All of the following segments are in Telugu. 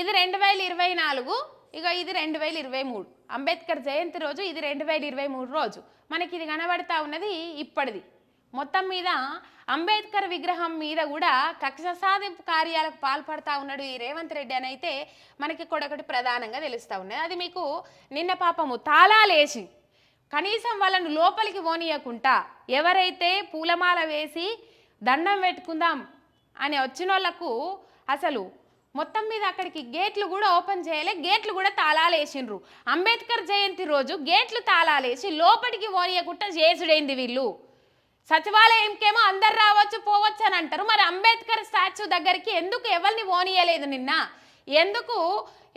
ఇది రెండు వేల ఇరవై నాలుగు ఇక ఇది రెండు వేల ఇరవై మూడు. అంబేద్కర్ జయంతి రోజు ఇది రెండు వేల ఇరవై మూడు రోజు. మనకి ఇది కనబడతా ఉన్నది ఇప్పటిది. మొత్తం మీద అంబేద్కర్ విగ్రహం మీద కూడా కక్ష సాధింపు కార్యాలకు పాల్పడతా ఉన్నాడు ఈ రేవంత్ రెడ్డి అని అయితే మనకి కూడా ఒకటి ప్రధానంగా తెలుస్తూ ఉన్నది. అది మీకు నిన్న పాపము తాళాలేసి కనీసం వాళ్ళను లోపలికి పోనీయకుండా ఎవరైతే పూలమాల వేసి దండం పెట్టుకుందాం అని వచ్చిన వాళ్ళకు అసలు మొత్తం మీద అక్కడికి గేట్లు కూడా ఓపెన్ చేయలే గేట్లు కూడా తాళాలు వేసిండ్రు. అంబేద్కర్ జయంతి రోజు గేట్లు తాళాలేసి లోపలికి పోనీయకుండా చేసుడైంది వీళ్ళు. సచివాలయంకేమో అందరు రావచ్చు పోవచ్చు అని అంటారు. మరి అంబేద్కర్ స్టాచ్యూ దగ్గరికి ఎందుకు ఎవరిని పోనీయలేదు నిన్న? ఎందుకు?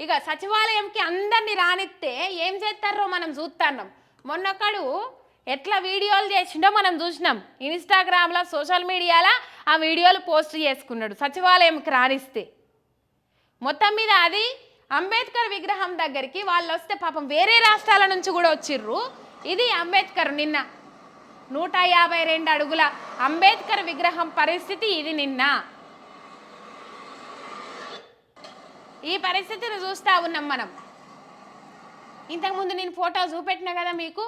ఇక సచివాలయంకి అందరిని రానిస్తే ఏం చేస్తారో మనం చూస్తున్నాం. మొన్నొక్కడు ఎట్లా వీడియోలు చేసిండో మనం చూసినాం. ఇన్స్టాగ్రామ్లో సోషల్ మీడియాలో ఆ వీడియోలు పోస్ట్ చేసుకున్నాడు సచివాలయంకి రానిస్తే. మొత్తం మీద అది అంబేద్కర్ విగ్రహం దగ్గరికి వాళ్ళు వస్తే పాపం వేరే రాష్ట్రాల నుంచి కూడా వచ్చిర్రు. ఇది అంబేద్కర్ నిన్న. నూట యాభై రెండు అడుగుల అంబేద్కర్ విగ్రహం పరిస్థితి ఇది నిన్న. ఈ పరిస్థితిని చూస్తా ఉన్నాం మనం. ఇంతకుముందు నేను ఫోటో చూపెట్టిన కదా మీకు?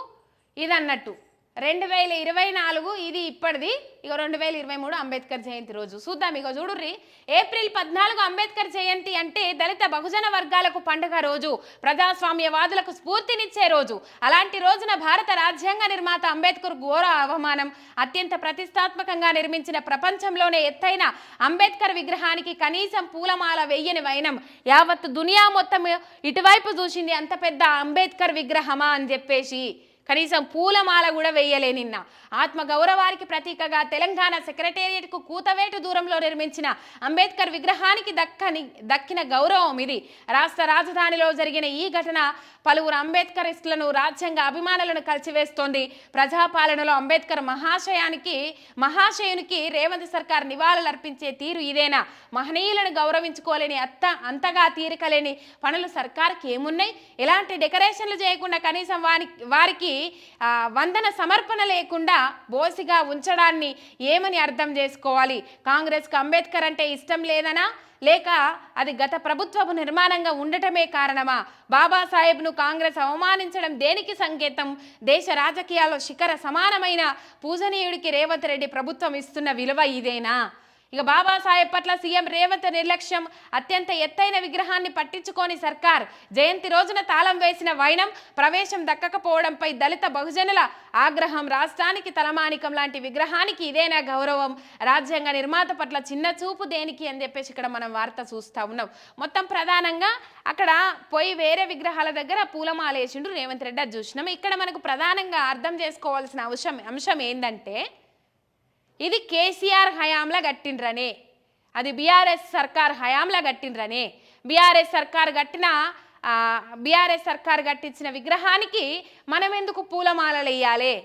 ఇది అన్నట్టు రెండు వేల ఇరవై నాలుగు ఇది ఇప్పటిది. ఇక రెండు వేల ఇరవై మూడు అంబేద్కర్ జయంతి రోజు. చూద్దాం ఇక చూడుర్రి. ఏప్రిల్ పద్నాలుగు అంబేద్కర్ జయంతి అంటే దళిత బహుజన వర్గాలకు పండుగ రోజు ప్రజాస్వామ్యవాదులకు స్ఫూర్తినిచ్చే రోజు. అలాంటి రోజున భారత రాజ్యాంగ నిర్మాత అంబేద్కర్ ఘోర అవమానం. అత్యంత ప్రతిష్టాత్మకంగా నిర్మించిన ప్రపంచంలోనే ఎత్తైన అంబేద్కర్ విగ్రహానికి కనీసం పూలమాల వెయ్యని వైనం. యావత్ దునియా మొత్తం ఇటువైపు చూసింది అంత పెద్ద అంబేద్కర్ విగ్రహమా అని చెప్పేసి. కనీసం పూలమాల కూడా వేయలే నిన్న. ఆత్మగౌరవానికి ప్రతీకగా తెలంగాణ సెక్రటేరియట్కు కూతవేటు దూరంలో నిర్మించిన అంబేద్కర్ విగ్రహానికి దక్కని దక్కిన గౌరవం ఇది. రాష్ట్ర రాజధానిలో జరిగిన ఈ ఘటన పలువురు అంబేద్కరిస్టులను రాజ్యాంగ అభిమానులను కలిసివేస్తోంది. ప్రజాపాలనలో అంబేద్కర్ మహాశయానికి మహాశయునికి రేవంత్ సర్కార్ నివాళులర్పించే తీరు ఇదేనా? మహనీయులను గౌరవించుకోలేని అత్త అంతగా తీరికలేని పనులు సర్కార్కి ఏమున్నాయి? ఎలాంటి డెకరేషన్లు చేయకుండా కనీసం వారి వారికి వందన సమర్పణ లేకుండా బోసిగా ఉంచడాన్ని ఏమని అర్థం చేసుకోవాలి? కాంగ్రెస్కు అంబేద్కర్ అంటే ఇష్టం లేదనా? లేక అది గత ప్రభుత్వపు నిర్మాణంగా ఉండటమే కారణమా? బాబాసాహెబ్ను కాంగ్రెస్ అవమానించడం దేనికి సంకేతం? దేశ రాజకీయాల్లో శిఖర సమానమైన పూజనీయుడికి రేవంత్ రెడ్డి ప్రభుత్వం ఇస్తున్న విలువ ఇదేనా? ఇక బాబాసాహెబ్ పట్ల సీఎం రేవంత్ నిర్లక్ష్యం అత్యంత ఎత్తైన విగ్రహాన్ని పట్టించుకోని సర్కార్ జయంతి రోజున తాళం వేసిన వైనం ప్రవేశం దక్కకపోవడంపై దళిత బహుజనుల ఆగ్రహం రాష్ట్రానికి తలమానికం లాంటి విగ్రహానికి ఇదేనా గౌరవం? రాజ్యాంగ నిర్మాత పట్ల చిన్న చూపు దేనికి అని చెప్పేసి ఇక్కడ మనం వార్త చూస్తా ఉన్నాం. మొత్తం ప్రధానంగా అక్కడ పోయి వేరే విగ్రహాల దగ్గర పూలమాలేసిండు రేవంత్ రెడ్డి. అది చూసినాం ఇక్కడ మనకు ప్రధానంగా అర్థం చేసుకోవాల్సిన అంశం అంశం ఏంటంటే ఇది కేసీఆర్ హయాంలా కట్టిండ్రనే. అది బీఆర్ఎస్ సర్కార్ హయాంలో కట్టిండ్రనే. బీఆర్ఎస్ సర్కార్ కట్టిన బీఆర్ఎస్ సర్కార్ కట్టించిన విగ్రహానికి మనం ఎందుకు పూలమాలలు వేయాలి?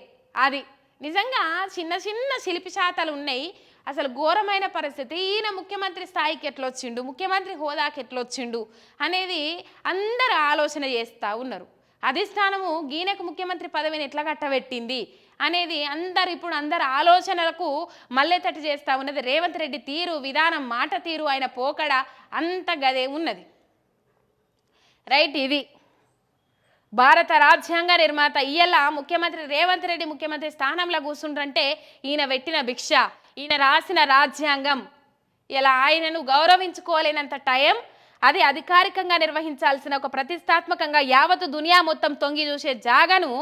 అది నిజంగా చిన్న చిన్న శిల్పి శాతాలు ఉన్నాయి. అసలు ఘోరమైన పరిస్థితి. ఈయన ముఖ్యమంత్రి స్థాయికి ఎట్లొచ్చిండు? ముఖ్యమంత్రి హోదాకి ఎట్లొచ్చిండు? అనేది అందరు ఆలోచన చేస్తూ ఉన్నారు. అధిష్టానము గీనకు ముఖ్యమంత్రి పదవిని ఎట్లా కట్టబెట్టింది? అనేది అందరు ఇప్పుడు అందరు ఆలోచనలకు మల్లెతట్టు చేస్తూ ఉన్నది. రేవంత్ రెడ్డి తీరు విధానం మాట తీరు ఆయన పోకడ అంత గదే ఉన్నది. రైట్ ఇది. భారత రాజ్యాంగ నిర్మాత ఇయ్యల ముఖ్యమంత్రి రేవంత్ రెడ్డి ముఖ్యమంత్రి స్థానంలో కూర్చుంటే ఈయన పెట్టిన భిక్ష ఈయన రాసిన రాజ్యాంగం. ఇలా ఆయనను గౌరవించుకోలేనంత టైం అది అధికారికంగా నిర్వహించాల్సిన ఒక ప్రతిష్టాత్మకంగా యావత్తు దునియా మొత్తం తొంగి చూసే జాగను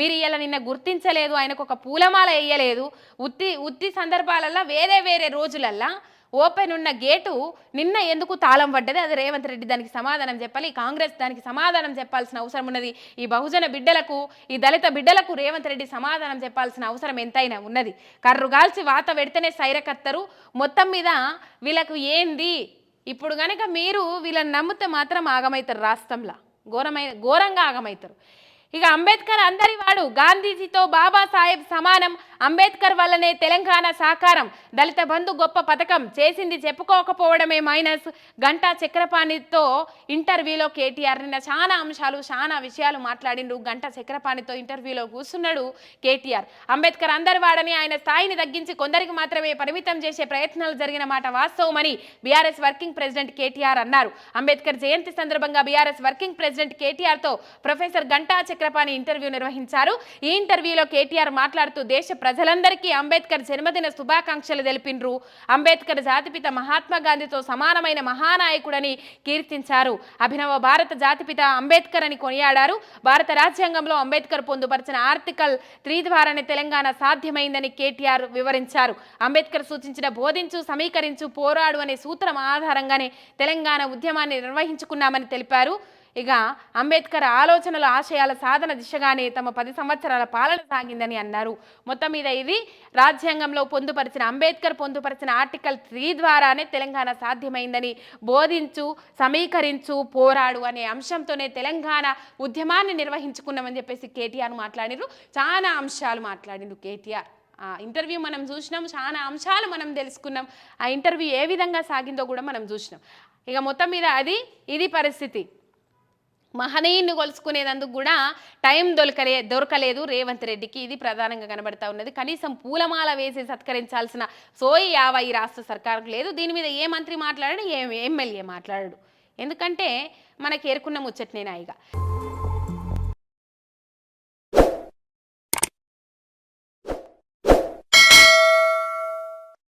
మీరు ఇలా నిన్న గుర్తించలేదు ఆయనకు ఒక పూలమాల వేయలేదు. ఉత్తి ఉత్తి సందర్భాలల్లో వేరే వేరే రోజులల్లా ఓపెన్ ఉన్న గేటు నిన్న ఎందుకు తాళం పడ్డది? అది రేవంత్ రెడ్డి దానికి సమాధానం చెప్పాలి కాంగ్రెస్ దానికి సమాధానం చెప్పాల్సిన అవసరం ఉన్నది. ఈ బహుజన బిడ్డలకు ఈ దళిత బిడ్డలకు రేవంత్ రెడ్డి సమాధానం చెప్పాల్సిన అవసరం ఎంతైనా ఉన్నది. కర్రుగాల్చి వాత పెడితేనే సైరకత్తరు. మొత్తం మీద వీళ్ళకు ఏంది? ఇప్పుడు కనుక మీరు వీళ్ళని నమ్మితే మాత్రం ఆగమవుతారు రాష్ట్రంలో. ఘోరమైన ఘోరంగా ఆగమవుతారు ఇక అంబేద్కర్ అందరి వాడు గాంధీజీతో బాబాసాహెబ్ సమానం అంబేద్కర్ వల్లనే తెలంగాణ సాకారం. దళిత బంధు గొప్ప పథకం చేసింది చెప్పుకోకపోవడమే మైనస్. గంటా చక్రపాణితో ఇంటర్వ్యూలో కేటీఆర్ నిన్న చాలా అంశాలు చాలా విషయాలు మాట్లాడిండు. గంటా చక్రపాణితో ఇంటర్వ్యూలో కూర్చున్నాడు కేటీఆర్. అంబేద్కర్ అందరి వాడని ఆయన స్థాయిని తగ్గించి కొందరికి మాత్రమే పరిమితం చేసే ప్రయత్నాలు జరిగిన మాట వాస్తవమని బీఆర్ఎస్ వర్కింగ్ ప్రెసిడెంట్ కేటీఆర్ అన్నారు. అంబేద్కర్ జయంతి సందర్భంగా బీఆర్ఎస్ వర్కింగ్ ప్రెసిడెంట్ కేటీఆర్తో ప్రొఫెసర్ గంటా చక్రపాణి ఇంటర్వ్యూ నిర్వహించారు. ఈ ఇంటర్వ్యూలో కేటీఆర్ మాట్లాడుతూ దేశ ప్రజలందరికీ అంబేద్కర్ జన్మదిన శుభాకాంక్షలు తెలిపిండ్రు అంబేద్కర్ జాతిపిత మహాత్మా గాంధీతో సమానమైన మహానాయకుడని కీర్తించారు. అభినవ భారత జాతిపిత అంబేద్కర్ అని కొనియాడారు. భారత రాజ్యాంగంలో అంబేద్కర్ పొందుపరిచిన ఆర్టికల్ త్రీ ద్వారానే తెలంగాణ సాధ్యమైందని కేటీఆర్ వివరించారు. అంబేద్కర్ సూచించిన బోధించు సమీకరించు పోరాడు అనే సూత్రం ఆధారంగానే తెలంగాణ ఉద్యమాన్ని నిర్వహించుకున్నామని తెలిపారు. ఇక అంబేద్కర్ ఆలోచనల ఆశయాల సాధన దిశగానే తమ పది సంవత్సరాల పాలన సాగిందని అన్నారు. మొత్తం మీద ఇది రాజ్యాంగంలో పొందుపరిచిన అంబేద్కర్ పొందుపరిచిన ఆర్టికల్ త్రీ ద్వారానే తెలంగాణ సాధ్యమైందని బోధించు సమీకరించు పోరాడు అనే అంశంతోనే తెలంగాణ ఉద్యమాన్ని నిర్వహించుకున్నామని చెప్పేసి కేటీఆర్ మాట్లాడినారు చాలా అంశాలు మాట్లాడిండు కేటీఆర్. ఆ ఇంటర్వ్యూ మనం చూసినాం చాలా అంశాలు మనం తెలుసుకున్నాం. ఆ ఇంటర్వ్యూ ఏ విధంగా సాగిందో కూడా మనం చూసినాం. ఇక మొత్తం మీద అది ఇది పరిస్థితి. మహనీయుని కొలుసుకునేందుకు కూడా టైం దొరకలే దొరకలేదు రేవంత్ రెడ్డికి. ఇది ప్రధానంగా కనబడతా ఉన్నది. కనీసం పూలమాల వేసి సత్కరించాల్సిన సోయి యావ ఈ రాష్ట్ర సర్కార్కు లేదు. దీని మీద ఏ మంత్రి మాట్లాడాడు? ఏ ఎమ్మెల్యే మాట్లాడాడు? ఎందుకంటే మనకి ఎరుకున్న ముచ్చట్నేనా ఇక